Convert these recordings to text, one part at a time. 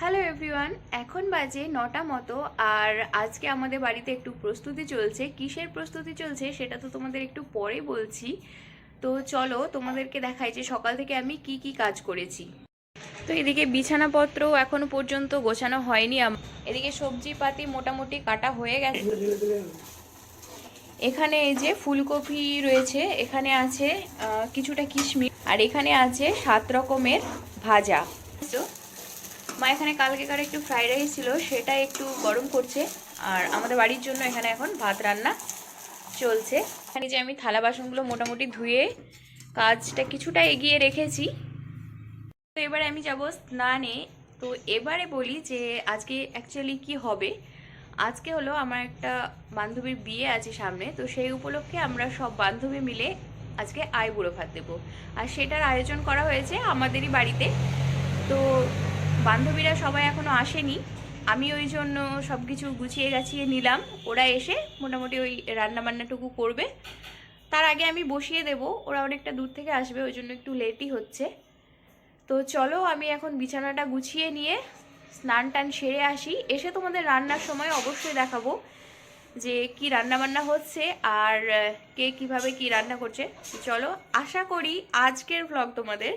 Hello everyone এখন বাজে নটা মতো, আর আজকে আমাদের বাড়িতে একটু প্রস্তুতি চলছে। কিসের প্রস্তুতি চলছে সেটা তো তোমাদের একটু পরে বলছি। তো চলো, তোমাদেরকে দেখাই যে সকাল থেকে আমি কি কি কাজ করেছি। তো এদিকে বিছানাপত্র এখনও পর্যন্ত গোছানো হয়নি এদিকে সবজি পাতি মোটামুটি কাটা হয়ে গেছে। এখানে এই যে ফুলকপি রয়েছে, এখানে আছে কিছুটা কিশমিশ, আর এখানে আছে সাত রকমের ভাজা। মা এখানে কালকেকার একটু ফ্রাইড রাইস ছিল, সেটা একটু গরম করছে। আর আমাদের বাড়ির জন্য এখানে এখন ভাত রান্না চলছে। এখানে যে আমি থালা বাসনগুলো মোটামুটি ধুয়ে কাজটা কিছুটা এগিয়ে রেখেছি। তো এবারে আমি যাব স্নানে। তো এবারে বলি যে আজকে অ্যাকচুয়ালি কি হবে? আজকে হলো আমার একটা বান্ধবীর বিয়ে আছে সামনে, তো সেই উপলক্ষে আমরা সব বান্ধবী মিলে আজকে আয় বুড়ো ভাত দেবো। আর সেটার আয়োজন করা হয়েছে আমাদেরই বাড়িতে। বান্ধবীরা সবাই এখনও আসেনি। আমি ওই জন্য সব কিছু গুছিয়ে গাছিয়ে নিলাম। ওরা এসে মোটামুটি ওই রান্না বান্নাটুকু করবে। তার আগে আমি বসিয়ে দেব। ওরা অনেকটা দূর থেকে আসবে, ওই জন্য একটু লেটই হচ্ছে। তো চলো, আমি এখন বিছানাটা গুছিয়ে নিয়ে স্নান টান সেরে আসি। এসে তোমাদের রান্নার সময় অবশ্যই দেখাবো যে কি রান্না বান্না হচ্ছে আর কে কীভাবে কি রান্না করছে। চলো, আশা করি আজকের ভ্লগ তোমাদের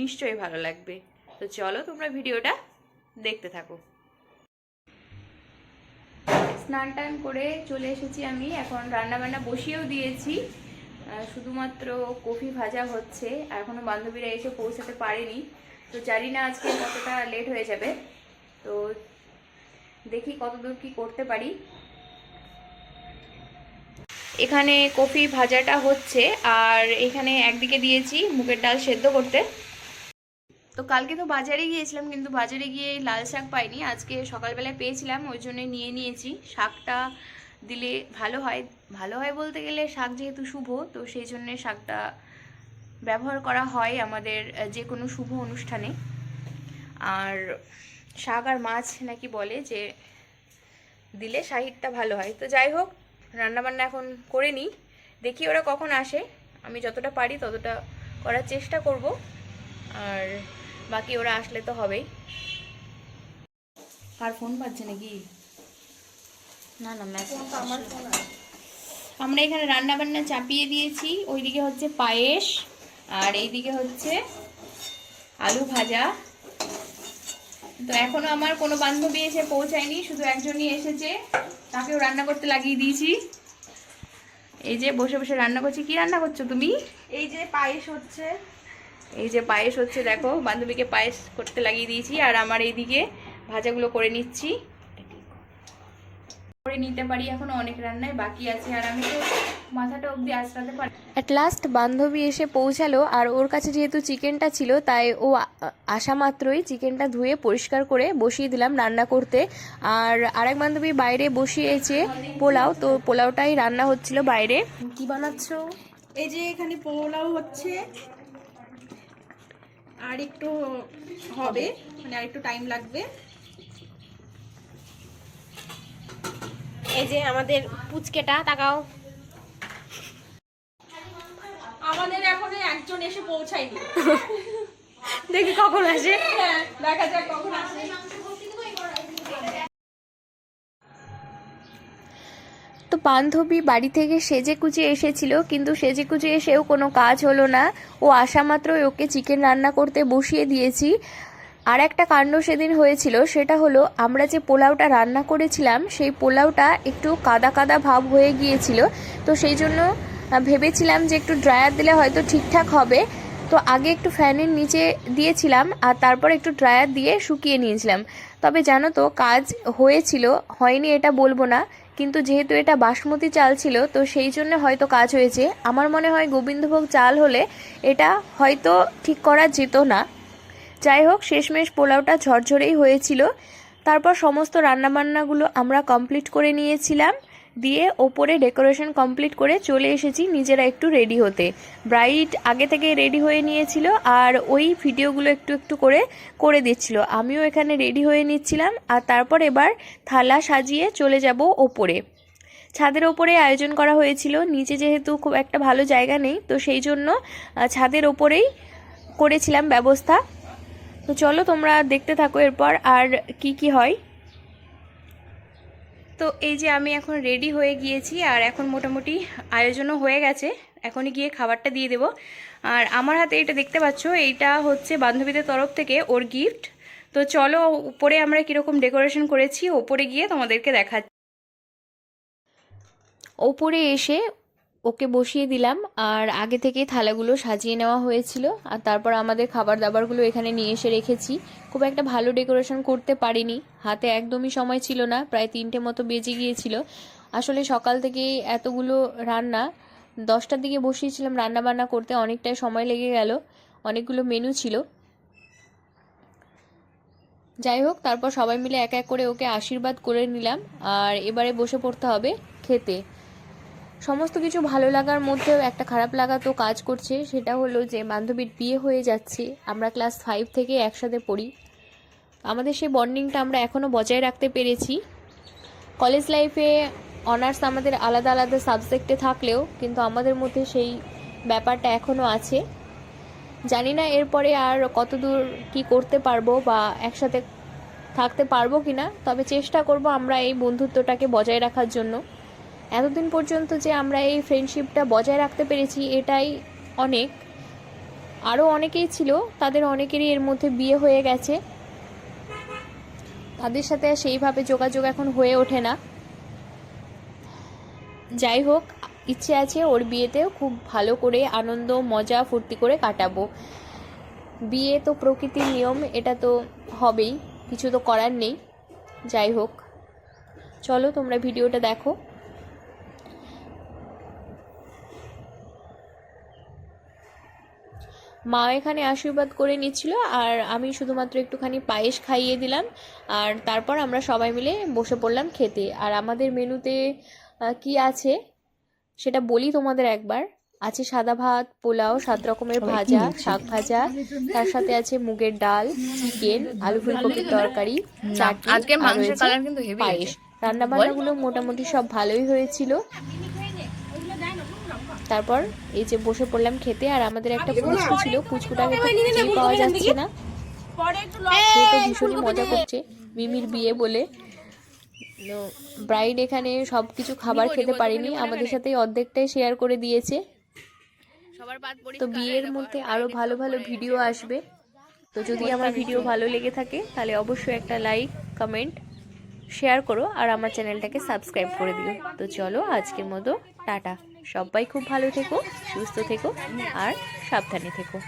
নিশ্চয়ই ভালো লাগবে। তো চলো তোমরা ভিডিওটা দেখতে থাকো। স্নান টান করে চলে এসেছি আমি। এখন রান্না বান্না বসিয়েও দিয়েছি। শুধুমাত্র কফি ভাজা হচ্ছে। আর এখনও বান্ধবীরা এসে পৌঁছাতে পারেনি। তো জানি না আজকে কতটা লেট হয়ে যাবে। তো দেখি কতদূর কি করতে পারি। এখানে কফি ভাজাটা হচ্ছে। আর এখানে একদিকে দিয়েছি মুগের ডাল সেদ্ধ করতে। তো কালকে তো বাজারে গিয়েছিলাম, কিন্তু বাজারে গিয়ে লাল শাক পাইনি। আজকে সকালবেলায় পেয়েছিলাম, ওই জন্যে নিয়ে নিয়েছি। শাকটা দিলে ভালো হয়। ভালো হয় বলতে গেলে শাক যেহেতু শুভ, তো সেই জন্য শাকটা ব্যবহার করা হয় আমাদের যে কোনো শুভ অনুষ্ঠানে। আর শাক আর মাছ নাকি বলে যে দিলে শাহিদটা ভালো হয়। তো যাই হোক, রান্নাবান্না এখন করে নিই। দেখি ওরা কখন আসে। আমি যতটা পারি ততটা করার চেষ্টা করব। আর বাকি ওরা আসলে তো হবেই। আর ফোন পাচ্ছে নাকি? না না আমরা এখানে রান্না বান্না চাপিয়ে দিয়েছি। ওইদিকে হচ্ছে পায়েস আর এইদিকে হচ্ছে আলু ভাজা। তো এখনও আমার কোনো বান্ধবী এসে পৌঁছায়নি শুধু একজনই এসেছে। তাকেও রান্না করতে লাগিয়ে দিয়েছি। এই যে বসে বসে রান্না করছি। কি রান্না করছ তুমি? এই যে পায়েস হচ্ছে। এই যে পায়েস হচ্ছে দেখো বান্ধবীকে পায়েস করতে লাগিয়ে দিয়েছি আর আমার এইদিকে ভাজাগুলো করে নিচ্ছি। করে নিতে পারি এখনও অনেক রান্নায় বাকি আছে আর আমি তো মাথাটা অবধি আঁচড়াতে পারি অ্যাট লাস্ট বান্ধবী এসে পৌঁছালো আর ওর কাছে যেহেতু চিকেনটা ছিল তাই ও আসা মাত্রই চিকেনটা ধুয়ে পরিষ্কার করে বসিয়ে দিলাম রান্না করতে। আর আরেক বান্ধবী বাইরে বসিয়েছে পোলাও তো পোলাওটাই রান্না হচ্ছিল বাইরে। কি বানাচ্ছো? এই যে এখানে পোলাও হচ্ছে আর একটু হবে মানে আর একটু টাইম লাগবে। এই যে আমাদের পুচকেটা তাকাও। আমাদের এখনও একজন এসে পৌঁছায়নি। দেখি কখন আসে। হ্যাঁ দেখা যাক কখন বান্ধবী বাড়ি থেকে সেজে কুচে এসেছিল, কিন্তু সেজে কুচে এসেও কোনো কাজ হলো না। ও আসা মাত্রই ওকে চিকেন রান্না করতে বসিয়ে দিয়েছি। আর একটা কাণ্ড সেদিন হয়েছিল, সেটা হলো আমরা যে পোলাওটা রান্না করেছিলাম, সেই পোলাওটা একটু কাদা কাদা ভাব হয়ে গিয়েছিল। তো সেই জন্য ভেবেছিলাম যে একটু ড্রায়ার দিলে হয়তো ঠিকঠাক হবে। তো আগে একটু ফ্যানের নিচে দিয়েছিলাম আর তারপর একটু ড্রায়ার দিয়ে শুকিয়ে নিয়েছিলাম। তবে জানো তো, কাজ হয়েছিল, হয়নি এটা বলব না, কিন্তু যেহেতু এটা বাসমতি চাল ছিল, তো সেই জন্য হয়তো কাজ হয়েছে। আমার মনে হয় গোবিন্দভোগ চাল হলে এটা হয়তো ঠিক করা যেত না। যাই হোক, শেষমেশ পোলাওটা ঝরঝরেই হয়েছিল। তারপর সমস্ত রান্নাবান্নাগুলো আমরা কমপ্লিট করে নিয়েছিলাম। দিয়ে ওপরে ডেকোরেশন কমপ্লিট করে চলে এসেছি নিজেরা একটু রেডি হতে। ব্রাইড আগে থেকে রেডি হয়ে নিয়েছিল আর ওই ভিডিওগুলো একটু একটু করে করে দিচ্ছিল। আমিও এখানে রেডি হয়ে নিচ্ছিলাম আর তারপর এবার থালা সাজিয়ে চলে যাব ওপরে। ছাদের ওপরে আয়োজন করা হয়েছিল। নিচে যেহেতু খুব একটা ভালো জায়গা নেই, তো সেই জন্য ছাদের ওপরেই করেছিলাম ব্যবস্থা। তো চলো তোমরা দেখতে থাকো এরপর আর কি কি হয়। তো এই যে আমি এখন রেডি হয়ে গিয়েছি আর এখন মোটামুটি আয়োজনও হয়ে গেছে। এখনই গিয়ে খাবারটা দিয়ে দেব। আর আমার হাতে এটা দেখতে পাচ্ছ, এইটা হচ্ছে বান্ধবীদের তরফ থেকে ওর গিফট তো চলো, উপরে আমরা কীরকম ডেকোরেশন করেছি, ওপরে গিয়ে তোমাদেরকে দেখাচ্ছি। ওপরে এসে ওকে বসিয়ে দিলাম, আর আগে থেকেই থালাগুলো সাজিয়ে নেওয়া হয়েছিল, আর তারপর আমাদের খাবার দাবারগুলো এখানে নিয়ে এসে রেখেছি। খুব একটা ভালো ডেকোরেশন করতে পারিনি, হাতে একদমই সময় ছিল না, প্রায় তিনটে মতো বেজে গিয়েছিল। আসলে সকাল থেকেই এতগুলো রান্না, দশটার দিকে বসিয়েছিলাম রান্না বান্না করতে অনেকটাই সময় লেগে গেল, অনেকগুলো মেনু ছিল। যাই হোক, তারপর সবাই মিলে এক এক করে ওকে আশীর্বাদ করে নিলাম, আর এবারে বসে পড়তে হবে খেতে। সমস্ত কিছু ভালো লাগার মধ্যেও একটা খারাপ লাগা তো কাজ করছে, সেটা হলো যে বান্ধবীর বিয়ে হয়ে যাচ্ছে, আমরা ক্লাস ফাইভ থেকে একসাথে পড়ি। আমাদের সেই বন্ডিংটা আমরা এখনও বজায় রাখতে পেরেছি। কলেজ লাইফে অনার্স আমাদের আলাদা আলাদা সাবজেক্টে থাকলেও, কিন্তু আমাদের মধ্যে সেই ব্যাপারটা এখনও আছে। জানি না এরপরে আর কতদূর কি করতে পারব বা একসাথে থাকতে পারব কি না তবে চেষ্টা করব আমরা এই বন্ধুত্বটাকে বজায় রাখার জন্য। এতদিন পর্যন্ত যে আমরা এই ফ্রেন্ডশিপটা বজায় রাখতে পেরেছি, এটাই অনেক। আরও অনেকেই ছিল, তাদের অনেকেরই এর মধ্যে বিয়ে হয়ে গেছে। তাদের সাথে সেইভাবে যোগাযোগ এখন হয়ে ওঠে না। যাই হোক, ইচ্ছে আছে ওর বিয়েতেও খুব ভালো করে আনন্দ, মজা, ফুর্তি করে কাটাবো। বিয়ে তো প্রকৃতির নিয়ম, এটা তো হবেই, কিছু তো করার নেই। যাই হোক, চলো তোমরা ভিডিওটা দেখো। মা এখানে আশীর্বাদ করে নিচ্ছিল আর আমি শুধুমাত্র একটুখানি পায়েস খাইয়ে দিলাম আর তারপর আমরা সবাই মিলে বসে পড়লাম খেতে। আর আমাদের মেনুতে কি আছে সেটা বলি তোমাদের একবার। আছে সাদা ভাত পোলাও সাত রকমের ভাজা শাক ভাজা তার সাথে আছে মুগের ডাল চিকেন আলু ফুলকপির তরকারি চাটনি পায়েস। রান্না বান্নাগুলো মোটামুটি সব ভালোই হয়েছিল। তারপর এই যে বসে পড়লাম খেতে আর আমাদের একটা পুচকু ছিল পুচকুটাকে তো পাওয়া যাচ্ছে না। সে তো ভীষণই মজা করছে মিমির বিয়ে বলে। ব্রাইড এখানে সব কিছু খাবার খেতে পারেনি আমাদের সাথে অর্ধেকটাই শেয়ার করে দিয়েছে। তো বিয়ের মধ্যে আরও ভালো ভালো ভিডিও আসবে। তো যদি আমার ভিডিও ভালো লেগে থাকে তাহলে অবশ্যই একটা লাইক কমেন্ট শেয়ার করো আর আমার চ্যানেলটাকে সাবস্ক্রাইব করে দিও। তো চলো আজকের মতো টাটা। সবাই খুব ভালো থেকো সুস্থ থেকো আর সাবধানে থেকো।